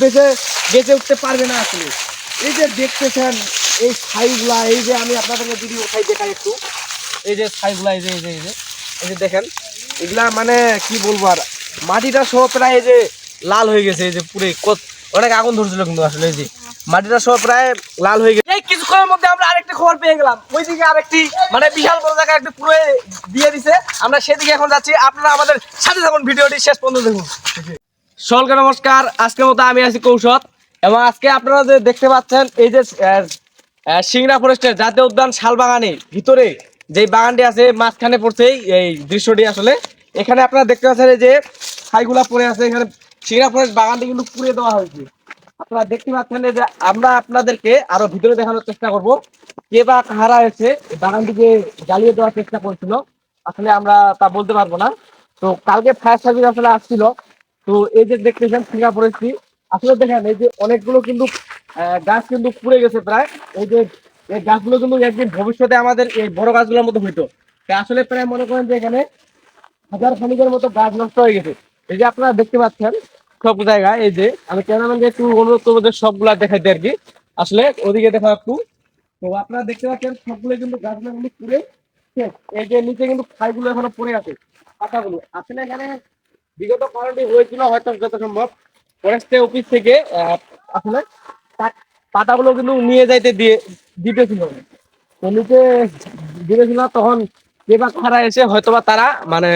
বেঁচে বেঁচে উঠতে পারবে না আসলে। এই যে দেখতেছেন, এই ছাইগুলা, এই যে আমি আপনাদেরকে যদি উঠাই দেখাই একটু। এই যে ছাইগুলা, এই যে এই যে এই যে এই যে দেখেন, এগুলা মানে কি বলব আর, মাটিটা সহ প্রায় এই যে লাল হয়ে গেছে, এই যে পুরে কত- অনেক আগুন ধরছিল কিন্তু আসলে এই যে। মাটিটা সহ প্রায় লাল হয়ে গেছে। কিছুক্ষণের মধ্যে আমরা আরেকটা খবর পেয়ে গেলাম। ওইদিকে আরেকটি মানে বিশাল বড় জায়গা একটু পুরো দিয়ে দিছে। আমরা সেদিকে এখন যাচ্ছি। আপনারা আমাদের সাথে থাকুন, ভিডিওটি শেষ পর্যন্ত দেখুন। সকলকে নমস্কার। আজকের মতো আমি আছি কৌশল এবং আজকে আপনারা যে দেখতে পাচ্ছেন, এই যে সিংড়া ফরেস্টের জাতীয় উদ্যান শালবাগানের ভিতরে যে বাগানটি আছে, মাঝখানে পড়ছে এই- দৃশ্যটি আসলে। এখানে আপনারা দেখতে পাচ্ছেন যে ছাইগুলা পড়ে আছে, এখানে সিংড়া ফরেস্ট বাগানটি কিন্তু পুড়িয়ে দেওয়া হয়েছে। আপনারা দেখতে পাচ্ছেন যে, আমরা আপনাদেরকে আরও ভিতরে দেখানোর চেষ্টা করব। কে বা কাহারা এসে বাগানটিকে জ্বালিয়ে দেওয়ার চেষ্টা করছিল, আসলে আমরা তা বলতে পারব না। তো কালকে ফায়ার সার্ভিস আসলে আসছিল তো এই যে দেখতেছেন সিঙ্গাপুরের আসলে দেখেন, এই যে অনেকগুলো কিন্তু গাছ কিন্তু পুড়ে গেছে প্রায়। এই যে, এই গাছগুলো কিন্তু একদিন ভবিষ্যতে আমাদের এই বড় গাছগুলোর মতো হইতো। আসলে প্রায় মনে করেন যে এখানে হাজার খানিকের মতো গাছ নষ্ট হয়ে গেছে। এই যে আপনারা দেখতে পাচ্ছেন সব জায়গায়, এই যে, আমি ক্যামেরাম্যানকে একটু অনুরোধ করব যে সবগুলা দেখাই দেখাইতে আর কি। আসলে ওদিকে দেখা একটু। তো আপনারা দেখতে পাচ্ছেন সবগুলো কিন্তু গাছগুলো কিন্তু পুড়ে এই যে নিচে কিন্তু ছাইগুলো এখনও পড়ে আছে, পাতাগুলো। আসলে এখানে বিগত কারণটি হয়েছিল হয়তো যত সম্ভব। ফরেস্ট অফিস থেকে আসলে পাতাগুলো কিন্তু নিয়ে যাইতে দিয়ে, দিতেছিল। তো নিচে দিতেছিল তখন কে বা এসে হয়তোবা তারা মানে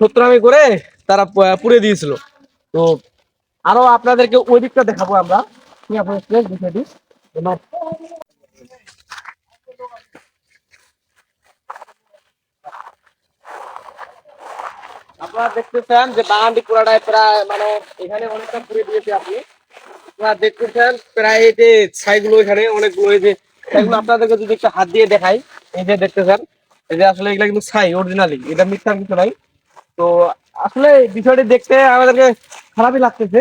সত্রামি করে তারা পুড়ে দিয়েছিল। তো আরও আপনাদেরকে ওই দিকটা দেখাবো আমরা। সিঙ্গাপুরের প্লেস বিষয়টি দেখতেছেন যে বাগানটি পুরাটাই প্রায় মানে এখানে অনেকটা দিয়েছে আপনি। আপনারা দেখতেছেন প্রায় এই যে ছাইগুলো এখানে, অনেকগুলো এই যে আপনাদেরকে যদি একটু হাত দিয়ে দেখাই, এই যে দেখতেছেন এই যে আসলে কিন্তু ছাই অরিজিনালি এটা কিছু নাই। তো আসলে বিষয়টি দেখতে আমাদেরকে খারাপই লাগতেছে।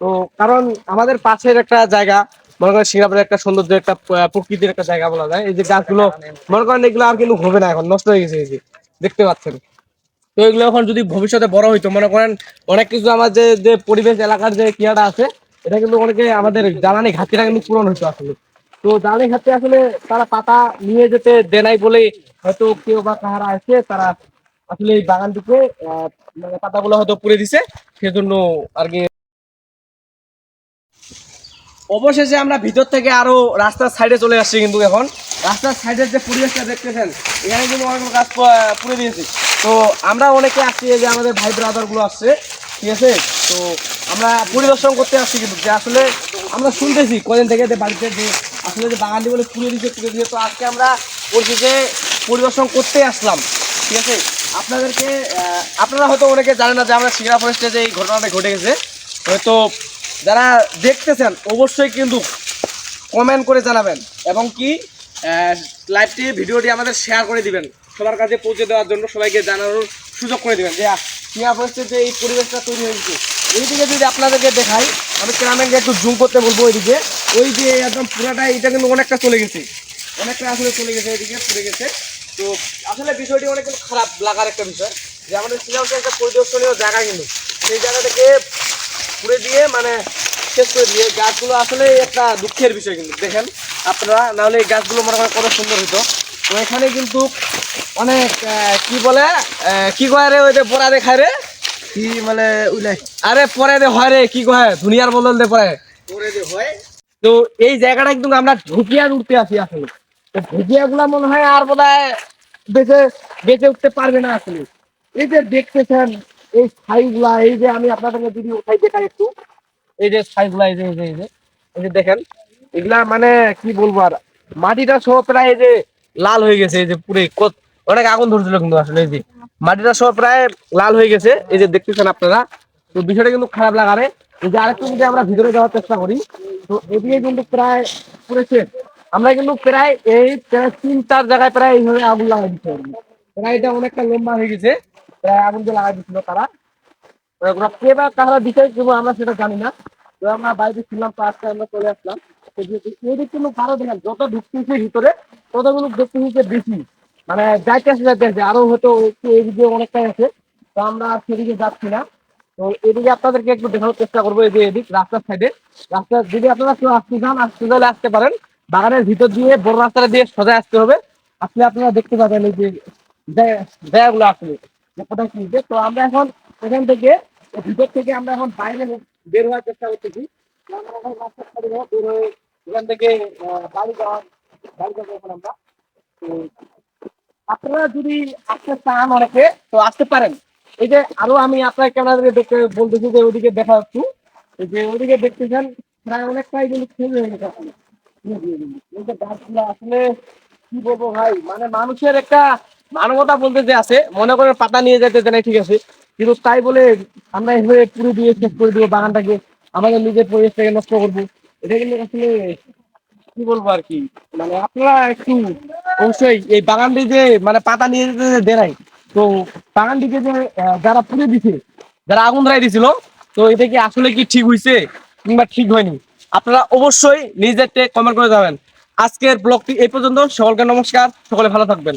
তো কারণ আমাদের পাশের একটা জায়গা, মনে করেন সিঙ্গাপুরের একটা সৌন্দর্য, একটা প্রকৃতির একটা জায়গা বলা যায়। এই যে গাছগুলো, মনে করেন এগুলো আর কিন্তু হবে না এখন, নষ্ট হয়ে গেছে, এই যে। দেখতে পাচ্ছেন। তো এগুলো এখন যদি ভবিষ্যতে বড় হইতো, মনে করেন অনেক কিছু আমার যে যে পরিবেশ এলাকার যে ক্রিয়াটা আছে, এটা কিন্তু অনেকে আমাদের জ্বালানি ঘাটতিটা কিন্তু পূরণ হইতো আসলে। তো জ্বালানি ঘাটতি আসলে তারা পাতা নিয়ে যেতে দেনাই বলে হয়তো কেউ বা কাহারা আছে, তারা আসলে এই বাগানটিকে মানে পাতাগুলো হয়তো পুড়ে দিছে, সেজন্য আর কি অবশেষে আমরা ভিতর থেকে আরও রাস্তার সাইডে চলে আসছি কিন্তু এখন। রাস্তার সাইডের যে পরিবেশটা দেখতেছেন, এখানে কিন্তু অনেক গাছ পুড়ে দিয়েছে। তো আমরা অনেকে আসছি যে আমাদের ভাই ব্রাদারগুলো আসছে ঠিক আছে? তো আমরা পরিদর্শন করতে আসছি কিন্তু যে আসলে আমরা শুনতেছি কদিন থেকে যে বাড়িতে যে আসলে যে বাগানটি বলে পুড়ে দিয়েছে পুড়ে দিয়েছে তো আজকে আমরা যে পরিদর্শন করতে আসলাম, ঠিক আছে? আপনাদেরকে আপনারা হয়তো অনেকে জানেন না যে আমরা সিংড়া ফরেস্টে যে এই ঘটনাটা ঘটে গেছে। হয়তো যারা দেখতেছেন, অবশ্যই কিন্তু কমেন্ট করে জানাবেন এবং কি লাইভটি ভিডিওটি আমাদের শেয়ার করে দিবেন। সবার কাছে পৌঁছে দেওয়ার জন্য সবাইকে জানানোর সুযোগ করে দেবেন। যে সিয়া ফরেস্টের যে এই পরিবেশটা তৈরি হয়েছে। এইদিকে যদি আপনাদেরকে দেখাই, আমি ক্যামেরাম্যানকে একটু জুম করতে বলব ওইদিকে। ওই যে একদম পুরাটাই, এটা কিন্তু অনেকটা চলে গেছে। অনেকটা আসলে চলে গেছে, এদিকে পুড়ে গেছে। তো আসলে বিষয়টি অনেক কিন্তু খারাপ লাগার একটা বিষয়। যে আমাদের সিলেবাসে একটা পরিদর্শনীয় জায়গা কিন্তু। সেই জায়গাটাকে পুড়ে দিয়ে মানে শেষ করে দিয়ে, গাছগুলো আসলে একটা দুঃখের বিষয় কিন্তু। দেখেন, আপনারা, নাহলে এই গাছগুলো মনে করেন কত সুন্দর হতো তো এখানে কিন্তু অনেক কি বলে কি কয় রে ওই যে পড়া দেখায় রে? কি মানে উলাই? আরে পরে দে হয় রে কি কয়? দুনিয়ার বদল দে পরে। হয়? তো এই জায়গাটা কিন্তু আমরা ঢুকিয়ার উঠতে আসি আসলে। তো ঢুকিয়া গুলা মনে হয় আর বোধ হয় বেঁচে বেঁচে উঠতে পারবে না আসলে। এই যে দেখতেছেন এই ছাইগুলা এই যে আমি আপনাদেরকে যদি উঠাই দেখাই একটু। এই যে ছাইগুলা এই যে এই যে এই যে এই যে দেখেন। এগুলা মানে কি বলব আর? মাটিটা সহ প্রায় এই যে লাল হয়ে গেছে, এই যে পুরে অনেক আগুন ধরছিল কিন্তু আসলে, এই যে মাটিটা সব প্রায় লাল হয়ে গেছে, এই যে দেখতেছেন আপনারা। তো বিষয়টা কিন্তু খারাপ লাগারে এই যে আরেকটু যদি আমরা ভিতরে যাওয়ার চেষ্টা করি, তো এদিকে কিন্তু প্রায় পুরে আমরা কিন্তু প্রায় এই প্রায় তিন চার জায়গায় প্রায় এইভাবে আগুন লাগাই দিতে দিচ্ছি প্রায় এটা অনেকটা লম্বা হয়ে গেছে, প্রায় আগুন যে লাগাই দিচ্ছিল তারা। ওরা কে বা কারা দিতে কিন্তু আমরা সেটা জানি না। তো আমরা বাইরে ছিলাম, তো আজকে আমরা চলে আসলাম। এই দিক কিন্তু কারও দেখেন, যত ঢুকতেছে ভিতরে কিন্তু দেখতেছি যে বেশি। মানে যাইতে আসে, যাইতে আরও হয়তো একটু এই দিকে অনেকটাই আছে। তো আমরা সেদিকে যাচ্ছি না। তো এদিকে আপনাদেরকে একটু দেখানোর চেষ্টা করব এই যে এদিক, রাস্তার সাইডে রাস্তা যদি আপনারা কেউ আসতে চান, আসতে চাইলে আসতে পারেন। বাগানের ভিতর দিয়ে, বড় রাস্তাটা দিয়ে সোজা আসতে হবে। আসলে আপনারা দেখতে পাবেন এই যে জায়গা- জায়গাগুলো আসলে কোথায় কি তো আমরা এখন এখান থেকে, ভিতর থেকে আমরা এখন বাইরে বের হওয়ার চেষ্টা করতেছি। আমরা এখন রাস্তার সাইডে এখান থেকে বাড়ি যাওয়া আপনারা যদি আসতে চান অনেকে, তো আসতে পারেন। এই যে আরও আমি আপনার ক্যামেরা বলতেছি যে ওদিকে দেখা যে ওদিকে দেখতেছেন প্রায় অনেকটাই কিন্তু হয়ে গেছে আসলে। কি বলব ভাই মানে মানুষের একটা মানবতা বলতে যে আছে, মনে করেন পাতা নিয়ে যেতে দেয় ঠিক আছে। কিন্তু তাই বলে আমরা এভাবে পুরো দিয়ে শেষ করে দিব বাগানটাকে, আমাদের নিজের পরিবেশটাকে নষ্ট করব। এটা কিন্তু আসলে কি বলব আর কি? মানে আপনারা একটু অবশ্যই এই বাগানটি যে মানে পাতা নিয়ে যেতে দেয় তো বাগানটিকে যে যারা পুড়ে দিছে, যারা আগুন ধরাই দিছিল, তো এটা কি আসলে কি ঠিক হয়েছে কিংবা ঠিক হয়নি? আপনারা অবশ্যই নিজের কমেন্ট করে যাবেন আজকের ব্লগটি এই পর্যন্ত। সকলকে নমস্কার। সকলে ভালো থাকবেন।